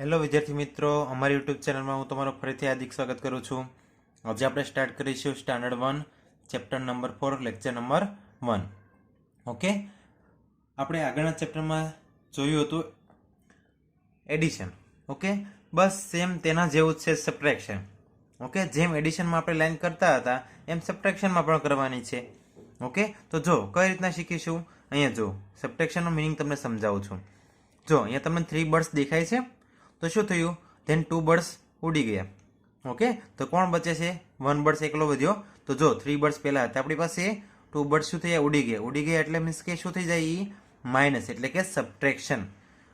Hello વિદ્યાર્થી મિત્રો. અમારી યુટ્યુબ ચેનલમાં હું તમારું ફરીથી હાર્દિક સ્વાગત કરું છું. આજે આપણે સ્ટાર્ટ કરીશું standard one chapter number four lecture number one okay આપણે આગળના ચેપ્ટરમાં જોયું હતું એડિશન ઓકે બસ સેમ તેના જેવું જ છે સબટ્રેક્શન ઓકે જેમ એડિશનમાં આપણે લાઈન કરતા હતા, એમ સબટ્રેક્શનમાં પણ કરવાની છે. ઓકે તો જો, કઈ રીતના શીખીશું? અહીંયા જો સબટ્રેક્શનનો મિનિંગ તમને સમજાવું છું. જો, અહીંયા તમને થ્રી બર્ડ્સ દેખાય છે. તો શું થયું? ધેન ટુ બર્ડ્સ ઉડી ગયા. ઓકે તો કોણ બચે છે? વન બર્ડ્સ એકલો વધ્યો. તો જો થ્રી બર્ડ્સ પહેલાં હતા. આપણી પાસે ટુ બર્ડ્સ શું થયા? ઉડી ગયા. ઉડી ગયા એટલે મીન્સ કે શું થઈ જાય? એ માઇનસ એટલે કે સબટ્રેક્શન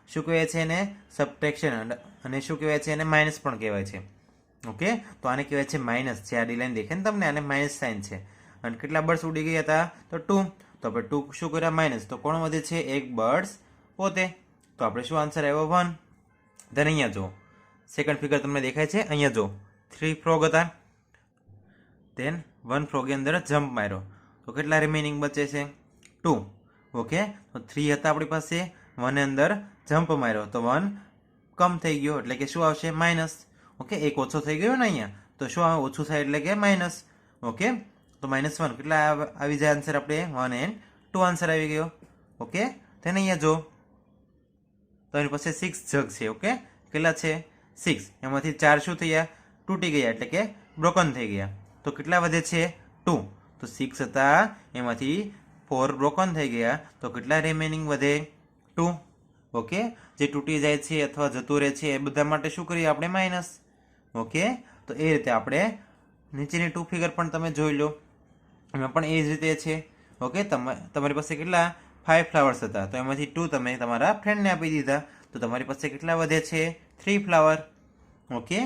શું કહેવાય છે એને? સબટ્રેક્શન અને શું કહેવાય છે એને? માઇનસ પણ કહેવાય છે. ઓકે તો આને કહેવાય છે માઇનસ છે આ ડિલાઇન દેખે ને તમને, આને માઇનસ સાઇન છે. અને કેટલા બર્ડ્સ ઉડી ગયા હતા? તો ટુ તો આપણે ટુ શું કર્યા? માઇનસ તો કોણ વધે છે? એક બર્ડ્સ પોતે. તો આપણે શું આન્સર આવ્યો? વન ધેન અહીંયા જો સેકન્ડ ફિગર તમને દેખાય છે અહીંયા જો થ્રી ફ્રોગ હતા। ધેન વન ફ્રોગની અંદર જમ્પ માર્યો। તો કેટલા રિમેનિંગ બચે છે? ટુ ઓકે તો થ્રી હતા આપણી પાસે. વન અંદર જમ્પ માર્યો. તો વન કમ થઈ ગયો, એટલે કે શું આવશે? માઇનસ ઓકે એક ઓછો થઈ ગયો ને અહીંયા. તો શું આવે? ઓછું થાય એટલે કે માઇનસ ઓકે તો માઇનસ વન કેટલા આવ- આવી જાય આન્સર આપણે? વન એન્ડ ટુ આન્સર આવી ગયો. ઓકે તેને અહીંયા જો. તો એની પાસે સિક્સ જગ છે ઓકે કેટલા છે? સિક્સ એમાંથી ચાર શું થયા તૂટી ગયા, એટલે કે બ્રોકન થઈ ગયા. તો કેટલા વધે છે? ટુ તો સિક્સ હતા, એમાંથી ફોર બ્રોકન થઈ ગયા. તો કેટલા રિમેનિંગ વધે? ટુ ઓકે જે તૂટી જાય છે અથવા જતું રહે છે, એ બધા માટે શું કરીએ આપણે માઇનસ ઓકે તો એ રીતે આપણે નીચેની ટુ ફિગર પણ તમે જોઈ લો. એમાં પણ એ જ રીતે છે. ઓકે તમા- તમારી પાસે કેટલા? ફાઇવ ફ્લાવર્સ હતા. તો એમાંથી ટુ તમે તમારા ફ્રેન્ડને આપી દીધા. તો તમારી પાસે કેટલા વધે છે? થ્રી ફ્લાવર ઓકે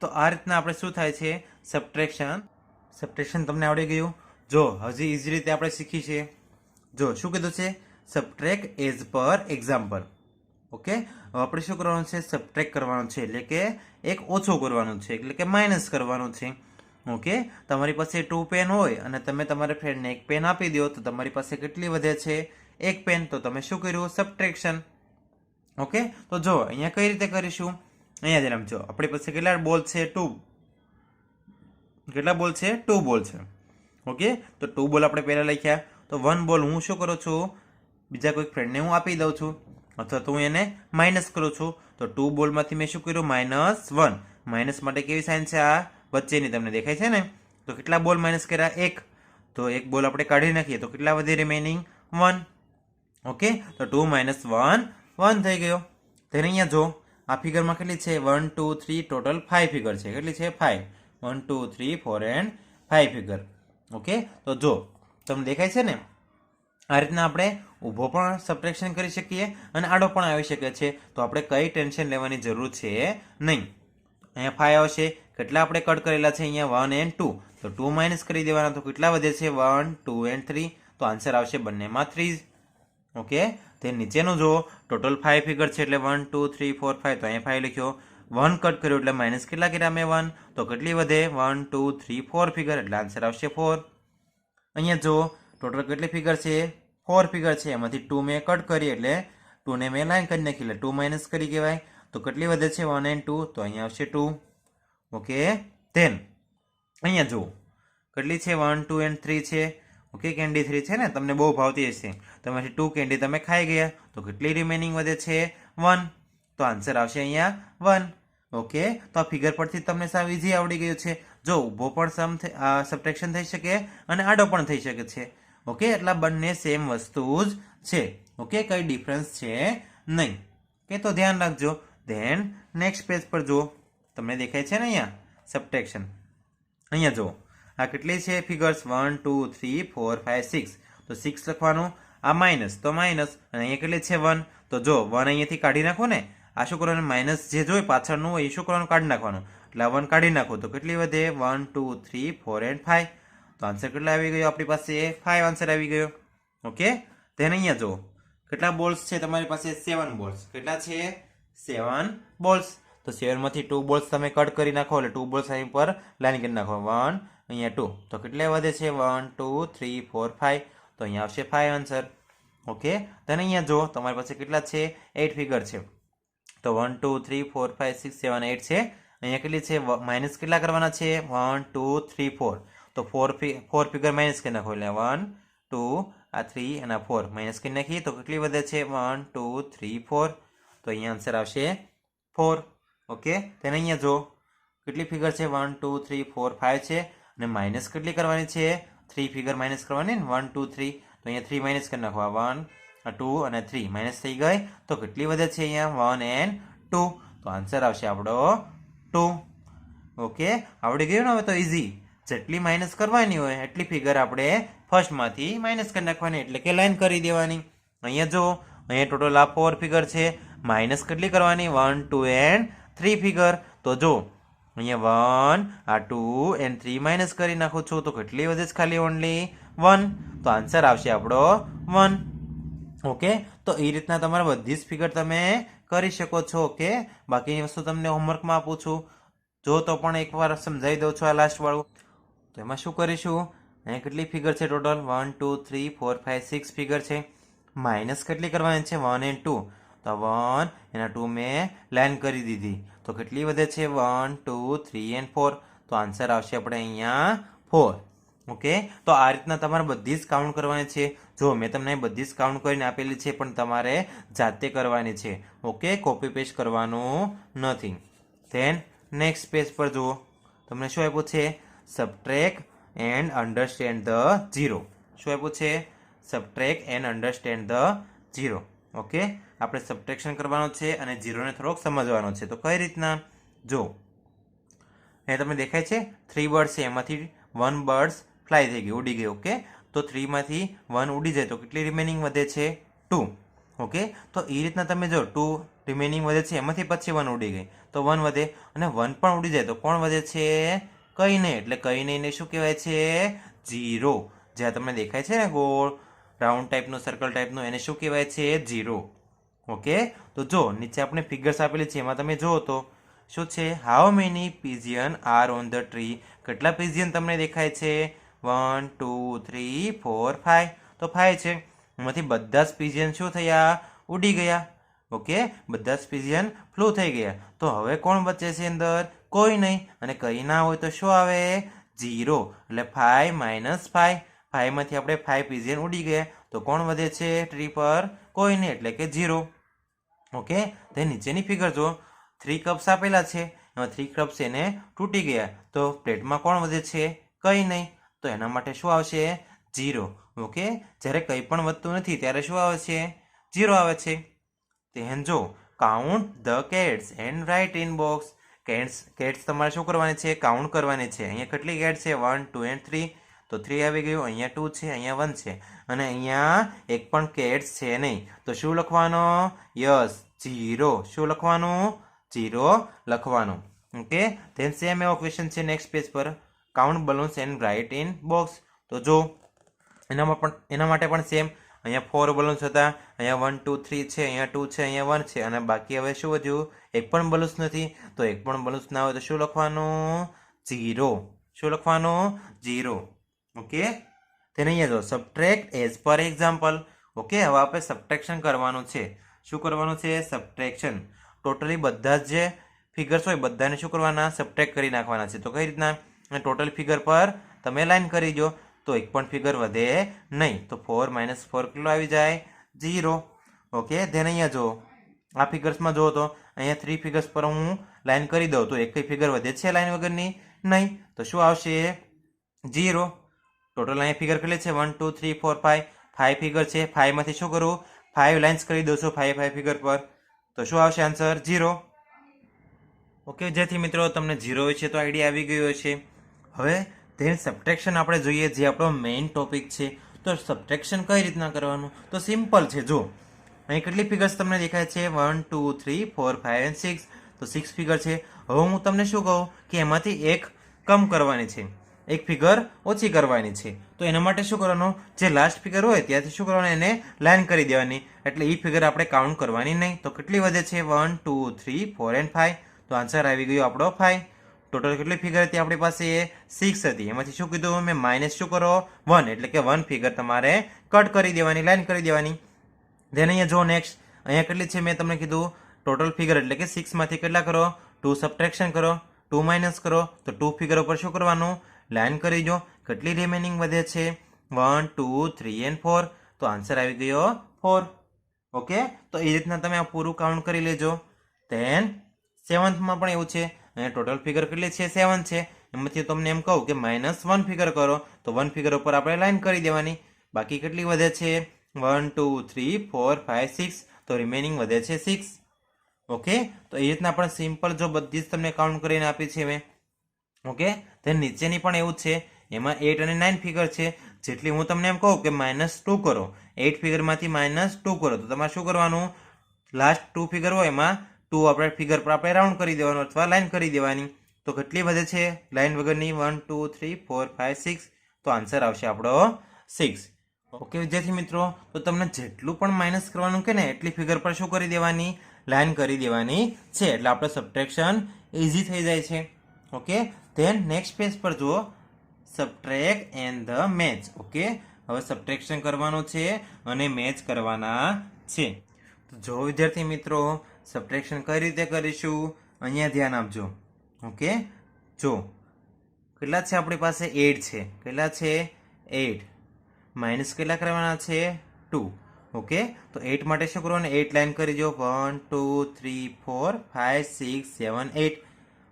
તો આ રીતના આપણે શું થાય છે? સબટ્રેક્શન સબટ્રેક્શન તમને આવડી ગયું? જો, હજી ઇઝી રીતે આપણે શીખી છે. જો, શું કીધું છે? Subtract as per example okay આપણે શું કરવાનું છે? સબટ્રેક કરવાનું છે. એટલે કે એક ઓછો કરવાનું છે. એટલે કે માઇનસ કરવાનું છે. ઓકે તમારી પાસે ટુ પેન હોય અને તમે તમારા ફ્રેન્ડને એક પેન આપી દો, તો તમારી પાસે કેટલી વધે છે? એક પેન તો તમે શું કર્યું? સબટ્રેક્શન ઓકે તો જો, અહીંયા કઈ રીતે કરીશું? અહીંયા જરા જો આપણી પાસે કેટલા બોલ છે? ટુ કેટલા બોલ છે? ટુ બોલ છે. ઓકે તો ટુ બોલ આપણે પહેલાં લખ્યા. તો વન બોલ હું શું કરું છું? બીજા કોઈક ફ્રેન્ડને હું આપી દઉં છું. અથવા તો હું એને માઇનસ કરું છું. તો ટુ બોલમાંથી મેં શું કર્યું? માઇનસ વન માઇનસ માટે કેવી સાઇન છે? આ વચ્ચેની તમને દેખાય છે ને? તો કેટલા બોલ માઇનસ કર્યા? એક. તો એક બોલ આપણે કાઢી નાખીએ. તો કેટલા વધે રિમેનિંગ વન ઓકે તો ટુ માઇનસ વન વન થઈ ગયો. તેને અહીંયા જો, આ ફિગરમાં કેટલી છે? One two three total five figure છે. કેટલી છે? Five one two three four and five figure okay તો જો, તમને દેખાય છે ને? આ રીતના આપણે ઊભો પણ સબટ્રેક્શન કરી શકીએ અને આડો પણ આવી શકે છે. તો આપણે કઈ ટેન્શન લેવાની જરૂર છે નહીં. અહીંયા ફાઇવ આવશે. કેટલા આપણે કટ કરેલા છે? અહીંયા વન એન્ડ ટુ તો ટુ માઇનસ કરી દેવાના તો કેટલા વધે છે? વન ટુ એન્ડ થ્રી તો આન્સર આવશે બંનેમાં થ્રી ઓકે તે નીચેનું જુઓ. ટોટલ ફાઇવ ફિગર છે એટલે one two three four five તો અહીંયા ફાઇવ લખ્યો. વન કટ કર્યો એટલે માઇનસ કેટલા કર્યા મેં વન તો કેટલી વધે? One two three four figure એટલે આન્સર આવશે ફોર અહીંયા જુઓ. ટોટલ કેટલી ફિગર છે? ફોર ફિગર છે. એમાંથી ટુ મેં કટ કરી એટલે ટુને મેં લાઈન કરી નાખી એટલે ટુ માઇનસ કરી કહેવાય. તો કેટલી વધે છે? વન એન્ડ ટુ તો અહીંયા આવશે ટુ ઓકે ધેન અહીંયા જુઓ. કેટલી છે? વન ટુ એન્ડ થ્રી છે. ઓકે કેન્ડી થ્રી છે ને? તમને બહુ ભાવતી હશે તમારી ટુ કેન્ડી તમે ખાઈ ગયા. તો કેટલી રિમેનિંગ વધે છે? વન તો આન્સર આવશે અહીંયા વન ઓકે તો આ ફિગર પરથી તમને સાવ ઇઝી આવડી ગયું છે. જો ઊભો પણ સમ સબટ્રેક્શન થઈ શકે અને આડો પણ થઈ શકે છે. ઓકે એટલા બંને સેમ વસ્તુ જ છે. ઓકે કઈ ડિફરન્સ છે નહીં. કે તો ધ્યાન રાખજો. ધેન નેક્સ્ટ પેજ પર જુઓ. તમને દેખાય છે ને અહીંયા? સબટ્રેક્શન અહીંયા જુઓ. આ કેટલી છે? Figures one two three four five six તો સિક્સ લખવાનું, આ માઇનસ તો માઇનસ અને અહીંયા કેટલી છે? વન તો જો વન અહીંયાથી કાઢી નાખો ને, આ શું કરવાનું? માઇનસ જે જોઈએ પાછળનું હોય એ શું કરવાનું? કાઢી નાખવાનું. એટલે વન કાઢી નાખો. તો કેટલી વધે? One two three four and five તો આન્સર કેટલા આવી ગયો? આપણી પાસે ફાઇવ આન્સર આવી ગયો. ઓકે તેને અહીંયા જુઓ કેટલા બોલ્સ છે? તમારી પાસે સેવન બોલ્સ કેટલા છે? સેવન બોલ્સ તો સેવનમાંથી ટુ બોલ્સ તમે કટ કરી નાખો. એટલે ટુ બોલ્સ અહીં પર લાઈન કરી નાખો. વન અહીંયા ટુ તો કેટલે વધે છે? One two three four five તો અહીંયા આવશે ફાઇવ આન્સર ઓકે તને અહીંયા જો, તમારી પાસે કેટલા છે? એટ ફિગર છે. તો one two three four five six seven eight છે. અહીંયા કેટલી છે? માઇનસ કેટલા કરવાના છે? વન ટુ થ્રી ફોર તો ફોર ફોર ફિગર માઇનસ કરી નાખો એટલે વન ટુ આ થ્રી અને ફોર માઇનસ કરી નાખીએ તો કેટલી વધે છે? વન ટુ થ્રી ફોર તો અહીંયા આન્સર આવશે ફોર ઓકે તેને અહીંયા જો, કેટલી ફિગર છે? One two three four five છે. અને માઇનસ કેટલી કરવાની છે? થ્રી ફિગર માઇનસ કરવાની વન ટુ થ્રી તો અહીંયા થ્રી માઇનસ કરી નાખવા વન ટુ અને થ્રી માઇનસ થઈ ગઈ. તો કેટલી વધે છે અહીંયા? વન એન્ડ ટુ તો આન્સર આવશે આપણો ટુ ઓકે આવડી ગયું ને હવે તો ઇઝી જેટલી માઇનસ કરવાની હોય, એટલી ફિગર આપણે ફર્સ્ટમાંથી માઇનસ કરી નાખવાની. એટલે કે લાઈન કરી દેવાની. અહીંયા જો અહીંયા ટોટલ આ ફોર ફિગર છે. માઇનસ કેટલી કરવાની? One two and three figure તો જો અહીંયા વન, આ ટુ એન્ડ થ્રી માઇનસ કરી નાખો છો, તો કેટલી વધે છે ખાલી ઓનલી વન. તો આન્સર આવશે આપણો વન. ઓકે તો એ રીતના તમારે બધી જ ફિગર તમે કરી શકો છો ઓકે બાકીની વસ્તુ તમને હોમવર્કમાં આપું છું. જો તો પણ એકવાર સમજાવી દઉં છું આ લાસ્ટવાળું તો એમાં શું કરીશું? અહીંયા કેટલી ફિગર છે total one, two, three, four five six figure છે. માઇનસ કેટલી કરવાની છે? One and two. તો વન, એના ટુ મેં લાઇન કરી દીધી. તો કેટલી વધે છે? One, two, three and four. તો આન્સર આવશે આપણે અહીંયા ફોર. ઓકે? તો આ રીતના તમારે બધી જ કાઉન્ટ કરવાની છે. જો મેં તમને બધી જ કાઉન્ટ કરીને આપેલી છે, પણ તમારે જાતે કરવાની છે. ઓકે? કોપી પેસ્ટ કરવાનું નથી. ધેન નેક્સ્ટ પેજ પર જુઓ. તમને શું આપ્યું છે? Subtract and understand the zero શું આપ્યું છે? Subtract and understand the zero okay? આપણે સબટ્રેક્શન કરવાનો છે અને ઝીરોને થોડોક સમજવાનો છે. તો કઈ રીતના? જો એ તમને દેખાય છે થ્રી બર્ડ્સ છે, એમાંથી વન બર્ડ્સ ફ્લાય થઈ ગઈ, ઉડી ગઈ, ઓકે? તો થ્રીમાંથી વન ઉડી જાય, તો કેટલી રિમેનિંગ વધે છે? Two okay? તો એ રીતના તમે જો ટુ રિમેનિંગ વધે છે, એમાંથી પછી વન ઉડી ગઈ. તો વન વધે અને વન પણ ઉડી જાય, તો કોણ વધે છે? કંઈ નહીં એટલે કંઈ નહીં ને શું કહેવાય છે? ઝીરો જ્યાં તમને દેખાય છે ને ગોળ રાઉન્ડ ટાઈપનું સર્કલ ટાઈપનું એને શું કહેવાય છે? ઝીરો ઓકે તો જો, નીચે આપણે ફિગર્સ આપેલી છે, એમાં તમે જુઓ તો, શું છે? How many pigeon are on the tree કેટલા પીઝિયન તમને દેખાય છે? One two three four five તો ફાઈવ છે. એમાંથી બધા જ પીઝિયન શું થયા? ઉડી ગયા. ઓકે બધા જ પીઝિયન ફ્લૂ થઈ ગયા. તો હવે કોણ બચે છે અંદર? કોઈ નહીં. અને કંઈ ના હોય તો શું આવે? ઝીરો એટલે ફાઈવ માઇનસ ફાઈવ ફાઈવમાંથી આપણે ફાઈવ પીઝિયન ઉડી ગયા. તો કોણ વધે છે? ટ્રી પર કોઈ નહીં, એટલે કે ઝીરો ઓકે તે નીચેની ફિગર જો થ્રી કપ્સ આપેલા છે. એમાં થ્રી કપ્સ એને તૂટી ગયા. તો પ્લેટમાં કોણ વધે છે? કંઈ નહીં. તો એના માટે શું આવશે? ઝીરો ઓકે જ્યારે કંઈ પણ વધતું નથી, ત્યારે શું આવે છે? ઝીરો આવે છે. તેન જો count the cats and write in box cats cats તમારે શું કરવાની છે? કાઉન્ટ કરવાની છે. અહીંયા કેટલી કેટ છે? વન ટુ એન્ડ થ્રી તો થ્રી આવી ગયું, અહીંયા ટુ છે, અહીંયા વન છે. અને અહીંયા એક પણ કેટ્સ છે નહીં. તો શું લખવાનો? યસ જીરો શું લખવાનું? જીરો લખવાનું. ઓકે? ધેન સેમ એવો ક્વેશ્ચન છે નેક્સ્ટ પેજ પર. Count balloons and write in box તો જો, એનામાં પણ, એના માટે પણ સેમ અહીંયા ફોર બલૂન્સ હતા. અહીંયા વન ટુ થ્રી છે, અહીંયા ટુ છે, અહીંયા વન છે. અને બાકી હવે શું વધ્યું? એક પણ બલૂન્સ નથી. તો એક પણ બલૂન્સ ના હોય તો શું લખવાનું? ઝીરો શું લખવાનું? Zero okay? તેને અહીંયા જો subtract as per example okay, હવે આપણે સબટ્રેક્શન કરવાનું છે. શું કરવાનું છે? સબટ્રેક્શન ટોટલી બધા જ જે ફિગર્સ હોય, બધાને શું કરવાના? સબટ્રેક કરી નાખવાના છે. તો કઈ રીતના? ટોટલ ફિગર પર તમે લાઈન કરી દો. તો એક પણ ફિગર વધે નહીં. તો ફોર માઇનસ ફોર કેટલો આવી જાય? ઝીરો ઓકે, ધેન અહીંયા જો, આ ફિગર્સમાં જુઓ તો અહીંયા થ્રી ફિગર્સ પર હું લાઈન કરી દઉં તો એક ફિગર વધે છે લાઈન વગરની? નહીં. તો શું આવશે? ઝીરો ટોટલ અહીંયા ફિગર કેટલી છે? One two three four five five figure છે. ફાઈવમાંથી શું કરવું? ફાઈવ લાઇન્સ કરી દઉં છું. ફાઈવ ફાઈવ ફિગર પર. તો શું આવશે આન્સર ઝીરો ઓકે જેથી મિત્રો તમને ઝીરો છે તો આઈડિયા આવી ગયો છે. હવે તેની સબટ્રેક્શન આપણે જોઈએ જે આપણો મેઇન ટોપિક છે. તો સબટ્રેક્શન કઈ રીતના કરવાનું? તો સિમ્પલ છે જો અહીં કેટલી ફિગર્સ તમને દેખાય છે? One two three four five and six તો સિક્સ ફિગર છે. હવે હું તમને શું કહું? કે એમાંથી એક કમ કરવાની છે. એક ફિગર ઓછી કરવાની છે. તો એના માટે શું કરવાનું? જે લાસ્ટ ફિગર હોય ત્યાંથી શું કરવાનું? એને લાઇન કરી દેવાની. એટલે એ ફિગર આપણે કાઉન્ટ કરવાની નહીં. તો કેટલી વધે છે? One two three four and five તો આન્સર આવી ગયો આપણો ફાઈવ ટોટલ કેટલી ફિગર હતી આપણી પાસે? એ સિક્સ હતી. એમાંથી શું કીધું? મેં માઇનસ શું કરો? વન એટલે કે વન ફિગર તમારે કટ કરી દેવાની લાઇન કરી દેવાની. ધેન અહીંયા જો નેક્સ્ટ અહીંયા કેટલી છે? મેં તમને કીધું ટોટલ ફિગર એટલે કે સિક્સમાંથી કેટલા કરો? ટુ સબટ્રેક્શન કરો. ટુ માઇનસ કરો. તો ટુ ફિગર ઉપર શું કરવાનું? લાઇન કરી દો. કેટલી રિમેનિંગ વધે છે? One two three and four તો આન્સર આવી ગયો ફોર ઓકે તો એ રીતના તમે આ પૂરું કાઉન્ટ કરી લેજો. ધેન સેવન્થમાં પણ એવું છે. અને ટોટલ ફિગર કેટલી છે? સેવન છે. એમાંથી તમને એમ કહું કે માઇનસ વન ફિગર કરો. તો વન ફિગર ઉપર આપણે લાઈન કરી દેવાની. બાકી કેટલી વધે છે? One two three four five six તો રિમેનિંગ વધે છે સિક્સ ઓકે તો એ રીતના પણ સિમ્પલ જો બધી જ તમને કાઉન્ટ કરીને આપી છે મેં. ઓકે then નીચેની પણ એવું છે. એમાં એટ અને નાઇન ફિગર છે. જેટલી હું તમને એમ કહું કે માઇનસ ટુ કરો. એટ ફિગરમાંથી માઇનસ ટુ કરો. તો તમારે શું કરવાનું? લાસ્ટ ટુ ફિગર હોય એમાં ટુ આપણે ફિગર પર આપણે રાઉન્ડ કરી દેવાનું અથવા લાઇન કરી દેવાની. તો કેટલી વધે છે? લાઇન વગરની one two three four five six તો આન્સર આવશે આપણો સિક્સ ઓકે વિદ્યાર્થી મિત્રો, તો તમને જેટલું પણ માઇનસ કરવાનું કે ને એટલી ફિગર પર શું કરી દેવાની? લાઇન કરી દેવાની છે. એટલે આપણે સબટ્રેક્શન ઇઝી થઈ જાય છે. ઓકે ધેન નેક્સ્ટ પેજ પર જુઓ. Subtract and the match okay હવે સબટ્રેક્શન કરવાનું છે અને મેચ કરવાના છે. તો જો વિદ્યાર્થી મિત્રો સબટ્રેક્શન કઈ રીતે કરીશું? અહીંયા ધ્યાન આપજો. ઓકે જો. કેટલા છે આપણી પાસે? એટ છે. કેટલા છે? એટ માઇનસ કેટલા કરવાના છે? ટુ ઓકે તો એટ માટે શું કરવાનું? એટ લાઈન કરી દો. One two three four five six seven eight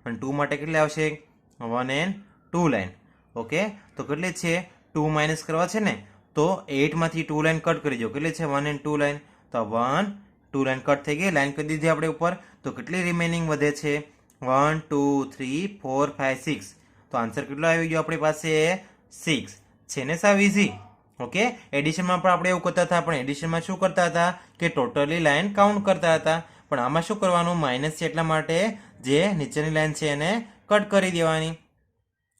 અને ટુ માટે કેટલા આવશે? One and two line okay તો કેટલી છે? ટુ માઇનસ કરવા છે ને? તો એટમાંથી ટુ લાઈન કટ કરી દો. કેટલી છે? વન એન્ડ ટુ લાઈન તો વન ટુ લાઈન કટ થઈ ગઈ. લાઈન કરી દીધી આપણે ઉપર. તો કેટલી રિમેનિંગ વધે છે? One two three four five six તો આન્સર કેટલો આવી ગયો આપણી પાસે? સિક્સ છે ને સાવ ઇઝી ઓકે એડિશનમાં પણ આપણે એવું કરતા હતા. પણ એડિશનમાં શું કરતા હતા? કે ટોટલી લાઈન કાઉન્ટ કરતા હતા. પણ આમાં શું કરવાનું? માઇનસ છે એટલા માટે જે નીચેની લાઈન છે એને કટ કરી દેવાની.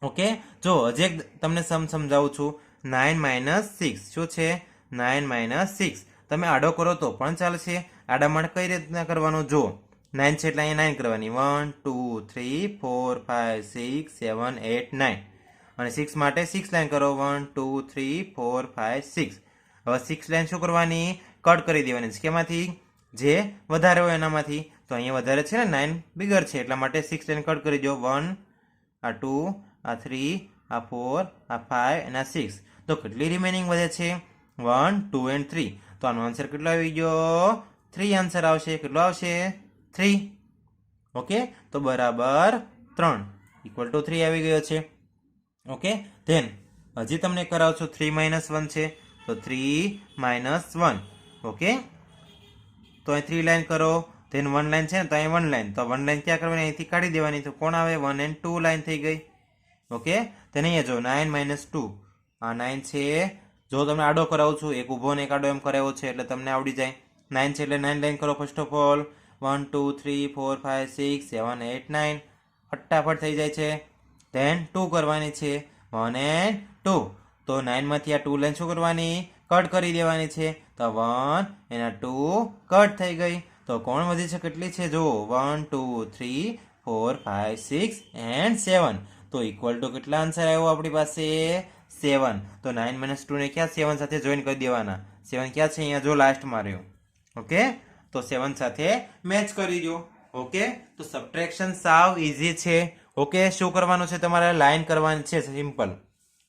ઓકે જો, હજી એક તમને સમ સમજાવું છું. નાઇન માઇનસ સિક્સ શું છે? નાઇન માઇનસ સિક્સ તમે આડો કરો તો પણ ચાલશે. આડા કઈ રીતના કરવાનો? જો નાઇન છે એટલે અહીંયા નાઇન કરવાની. One two three four five six seven eight nine અને સિક્સ માટે સિક્સ લાઇન કરો. One two three four five six હવે સિક્સ લાઇન શું કરવાની? કટ કરી દેવાની. છે કેમાંથી જે વધારે હોય એનામાંથી. તો અહીંયા વધારે છે ને નાઇન બિગર છે, એટલા માટે સિક્સ ટેન કટ કરી દો. વન આ ટુ આ થ્રી આ ફોર આ ફાઇવ અને આ સિક્સ તો કેટલી રિમેનિંગ વધે છે? વન ટુ એન્ડ થ્રી તો આનો આન્સર કેટલો આવી ગયો? થ્રી આન્સર આવશે. કેટલો આવશે? થ્રી ઓકે તો બરાબર ત્રણ. ઇક્વલ ટુ થ્રી આવી ગયો છે. ઓકે ધેન હજી તમને કરાવ છો થ્રી માઇનસ વન છે. તો થ્રી માઇનસ વન ઓકે તો અહીં થ્રી લાઈન કરો. ધેન વન લાઈન છે ને, તો અહીં વન લાઈન તો વન લાઈન ક્યાં કરવાની? અહીંથી કાઢી દેવાની. તો કોણ આવે? વન એન્ડ ટુ લાઈન થઈ ગઈ. ઓકે તેને અહીંયા જો નાઇન માઇનસ ટુ આ નાઇન છે. જો તમને આડો કરાવું છું, એક ઊભો ને એક આડો એમ કરાવ્યો છે, એટલે તમને આવડી જાય. નાઇન છે એટલે નાઇન લાઈન કરો first of all one two three four five six seven eight nine ફટાફટ થઈ જાય છે. ધેન ટુ કરવાની છે. વન એન્ડ ટુ તો નાઇનમાંથી આ ટુ લાઈન શું કરવાની? કટ કરી દેવાની છે. તો વન એના ટુ કટ થઈ ગઈ. તો કોણ વધી છે? કેટલી છે? જો one two three four five six and seven તો ઇક્વલ ટુ કેટલા આન્સર આવ્યો આપણી પાસે? સેવન તો નાઇન માઇનસ ટુને ક્યાં સેવન સાથે જોઈન કરી દેવાના? સેવન ક્યાં છે? અહીંયા જો લાસ્ટમાં રહ્યો. ઓકે તો સેવન સાથે મેચ કરી દો. ઓકે તો સબટ્રેક્શન સાવ ઇઝી છે. ઓકે શું કરવાનું છે? તમારે લાઈન કરવાની છે. સિમ્પલ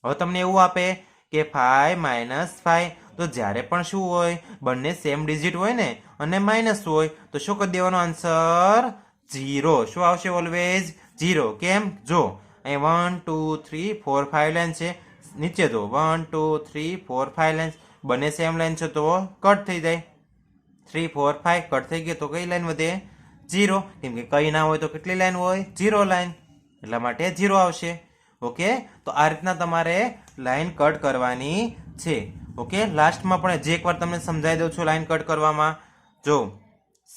હવે તમને એવું આપે કે ફાઈવ માઇનસ ફાઈવ તો જ્યારે પણ શું હોય, બંને સેમ ડિજિટ હોય ને, અને માઇનસ હોય, તો શું કરી દેવાનો આન્સર જીરો શું આવશે ઓલવેઝ ઝીરો કેમ? જો, અહીં one two three four five line છે. નીચે તો one two three four five lines બંને સેમ લાઈન છે તો કટ થઈ જાય. થ્રી ફોર ફાઇવ કટ થઈ ગયો તો કઈ લાઈન વધે? જીરો કેમ કે કઈ ના હોય તો કેટલી લાઇન હોય? ઝીરો લાઇન એટલા માટે ઝીરો આવશે. ઓકે તો આ રીતના તમારે લાઈન કટ કરવાની છે. ઓકે? લાસ્ટમાં પણ જે એકવાર તમને સમજાવી દઉં છું લાઈન કટ કરવામાં. જો,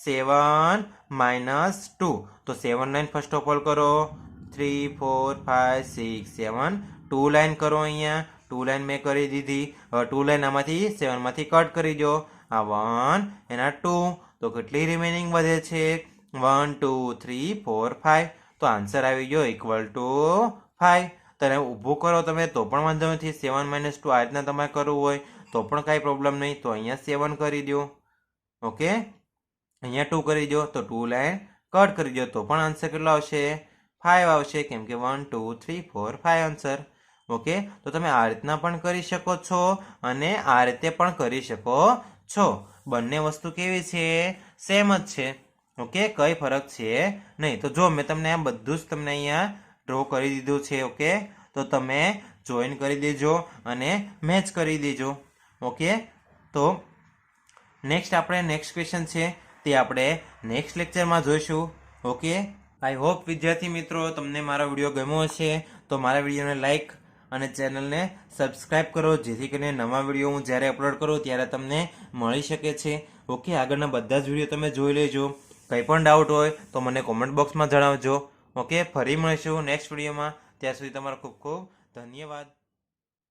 સેવન માઇનસ ટુ. તો seven line first of all કરો. Three, four five six, seven. Two line કરો અહીંયા. ટુ લાઈન મેં કરી દીધી. ટુ લાઈન આમાંથી સેવનમાંથી કટ કરી દો. આ વન, એના ટુ. તો કેટલી રિમેનિંગ વધે છે? One, two, three, four five તો આન્સર આવી ગયો ઇક્વલ ટુ ફાઇવ તને ઊભું કરો તમે, તો પણ વાંધો નથી. સેવન માઇનસ ટુ આ રીતના તમારે કરવું હોય, તો પણ કાંઈ પ્રોબ્લેમ નહીં. તો અહીંયા સેવન કરી દો ઓકે અહીંયા ટુ કરી દો તો ટુ લાઈન કટ કરી દો તો પણ આન્સર કેટલો આવશે? ફાઇવ આવશે, કેમ કે one two three four five answer okay તો તમે આ રીતના પણ કરી શકો છો અને આ રીતે પણ કરી શકો છો. બંને વસ્તુ કેવી છે? સેમ જ છે. ઓકે કઈ ફરક છે નહીં. તો જો મેં તમને આ બધું જ તમને અહીંયા ડ્રો કરી દીધું છે ઓકે તો તમે જોઈન કરી દેજો અને મેચ કરી દેજો ઓકે તો નેક્સ્ટ આપણે નેક્સ્ટ ક્વેશ્ચન છે, તે આપણે નેક્સ્ટ લેક્ચરમાં જોઈશું ઓકે આઈ હોપ વિદ્યાર્થી મિત્રો તમને મારો વીડિયો ગમ્યો હશે, તો મારા વિડીયોને લાઇક અને ચેનલને સબસ્ક્રાઇબ કરો, જેથી કરીને નવા વીડિયો હું જ્યારે અપલોડ કરું ત્યારે તમને મળી શકે છે ઓકે આગળના બધા જ વીડિયો તમે જોઈ લેજો. કંઈ પણ ડાઉટ હોય તો મને કોમેન્ટ બોક્સમાં જણાવજો. ઓકે ફરી મળીશું નેક્સ્ટ વિડીયોમાં ત્યાં સુધી તમારો ખૂબ ખૂબ ધન્યવાદ.